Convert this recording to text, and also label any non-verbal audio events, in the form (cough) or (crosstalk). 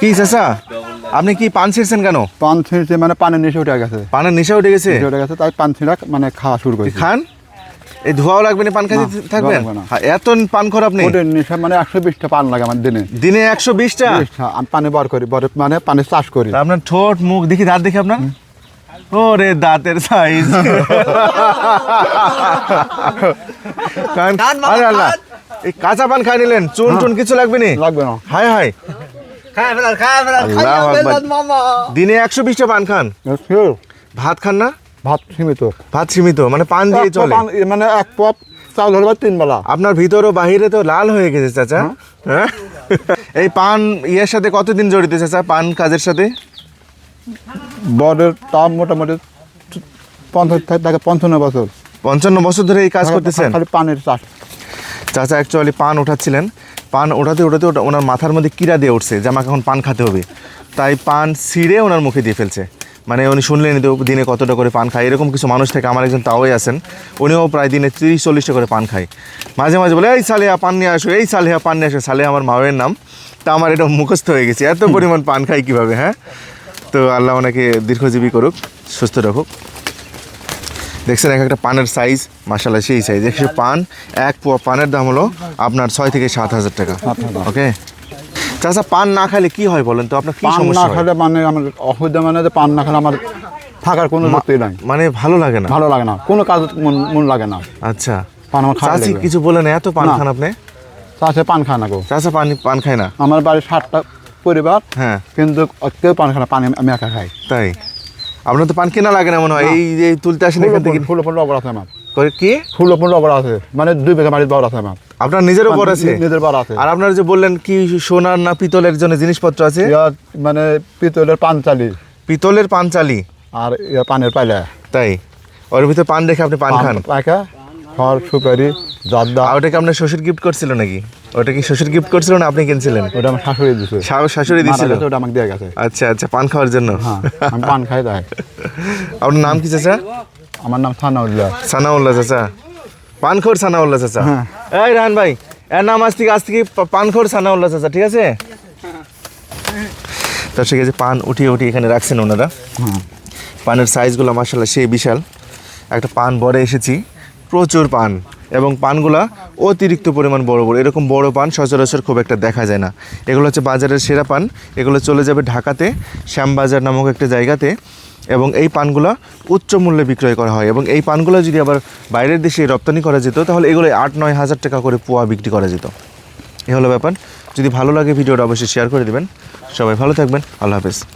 কি চাচা? আপনি কি পান ছিঁড়ছেন কেন? পান ছিঁড়ছে মানে পানের নেশে উঠে গেছে। পানের নেশা উঠে গেছে? উঠে গেছে তাই পান ছিঁড়া মানে খাওয়া শুরু করেছে। খান? এই ধোয়াও লাগবে না পান খাইতে না, থাকবেন। হ্যাঁ, এত পান খর আপনি? নেশা মানে একশো বিশটা পান লাগে আমার দিনে। দিনে একশো বিশটা? বিশটা। আমি পানি বার করি বড় মানে পানি চাষ করি। আপনার ঠোঁট মুখ দেখি দাঁত দেখি আপনার? ওরে দাঁতের সাইজ (laughs) আরে আল্লাহ। এই কাঁচা পান খাই নিলেন চুন টুন কিছু লাগবে নি? লাগবে না। হায় হায়। দিনে একশো বিশটা পান খান? ভাত খান না? ভাত সীমিত। ভাত সীমিত মানে পান দিয়ে চলে। মানে এক পপ চাউল হলে তিন বেলা আপনার ভিতর ও বাহিরে তো লাল হয়ে গেছে চাচা। হ্যাঁ। এই পান ইয়ের সাথে কতদিন জড়িত চাচা? পান কাজের সাথে? বড়ের দাম মোটামুটি পঞ্চাশ থেকে পঞ্চান্ন বছর। পঞ্চান্ন বছর ধরে এই কাজ করতেছেন? খালি পানের চাষ। চাচা অ্যাকচুয়ালি পান ওঠাচ্ছিলেন। পান ওঠাতে ওঠাতে ওটা ওনার মাথার মধ্যে কিরা দিয়ে উঠছে যে আমাকে এখন পান খেতে হবে। তাই পান ছিঁড়ে ওনার মুখে দিয়ে ফেলছে। মানে উনি শুনলেন তো দিনে কতটা করে পান খায়, এরকম কিছু মানুষ থেকে, আমার একজন তাওই আছেন, উনিও প্রায় দিনে তিরিশ, চল্লিশটা করে পান খায়। মাঝে মাঝে বলে, এই সালেহা, পান নিয়ে আসো, এই সালেহা, পান নিয়ে আসো। সালেহা আমার মায়ের নাম, তা আমার এটা মুখস্থ হয়ে গেছে। এত পরিমাণ পান খাই কীভাবে হ্যাঁ? তো আল্লাহ ওনাকে দীর্ঘজীবী করুক, সুস্থ রাখুক। দেখছেন এক একটা পানের সাইজ মাসাল্লাহ সেই সাইজ একশো পান এক পোয়া পানের দাম হলো আপনার ছয় থেকে সাত হাজার টাকা। ওকে? চাচা পান না খাইলে কি হয় বলেন তো? আপনার কি পান না খাইলে মানে আমার অসুবিধা মানে যে পান না খেলে আমার থাকার কোনো যুক্তি নাই। মানে ভালো লাগে না? ভালো লাগে না। কোনো কাজ মন লাগে না। আচ্ছা। পান আমার খাওয়া চাচি কিছু বলে না এত পান খান আপনি? চাষে পান খায় না গো। চাচা পান পান খায় না? আমার বাড়ির ষাটটা পরিবার হ্যাঁ। কিন্তু কেউ পান খায় না পানি আমি একা খাই। তাই? আপনার তো পান কেনা লাগে না মনে হয়? এই যে তুলতে আসেন এখান থেকে? ফুল ফুল অবর আছে আমার। করে কি? ফুল ফুল অবর আছে। মানে দুই বিঘা মাটির বড় আছে আমার। আপনার নিজের উপর আছে? নিজের বড় আছে। আর আপনার যে বললেন কি সোনার না পিতলের জন্য জিনিসপত্র আছে? মানে পিতলের পানচালি। পিতলের পানচালি। আর পানের পাইলা তাই? ওর ভিতরে পান রেখে আপনি পান খান? পাকা খড় সুপারি জর্দা ওটা কি আপনার শ্বশুর গিফট করছিল নাকি? ওটা কি শ্বশুর গিফট করছিল না আপনি কিনছিলেন? ওটা আমার শাশুড়ি দিছে শা- শাশুড়ি মারা দিয়েছিল ওটা আমাকে দিয়ে গেছে। আচ্ছা আচ্ছা পান খাওয়ার জন্য? হ্যাঁ আমি পান খাই তাই। আপনার নাম কি চাচা? আমার নাম সানাউল্লাহ। সানাউল্লাহ চাচা। পানখোর সানাউল্লাহ চাচা? হ্যাঁ। এই রান ভাই এর নাম আজ থেকে আজ থেকে পানখোর সানাউল্লাহ চাচা ঠিক আছে? দর্শক এই যে পান উঠিয়ে উঠিয়ে এখানে রাখছেন ওনারা। হ্যাঁ। পানের সাইজগুলো মার্শাল্লাহ সেই বিশাল। একটা পান বড়ে এসেছি। প্রচুর পান এবং পানগুলা অতিরিক্ত পরিমাণ বড় বড়। এরকম বড় পান সচরাচর খুব একটা দেখা যায় না। এগুলো হচ্ছে বাজারের সেরা পান। এগুলো চলে যাবে ঢাকাতে, শ্যামবাজার নামক একটা জায়গাতে এবং এই পানগুলা উচ্চ মূল্যে বিক্রয় করা হয় এবং এই পানগুলো যদি আবার বাইরের দেশে রপ্তানি করা যেত, তাহলে এগুলো আট, নয় হাজার টাকা করে পোয়া বিক্রি করা যেত। এ হলো ব্যাপার। যদি ভালো লাগে ভিডিওটা অবশ্যই শেয়ার করে দেবেন। সবাই ভালো থাকবেন। আল্লাহ হাফেজ।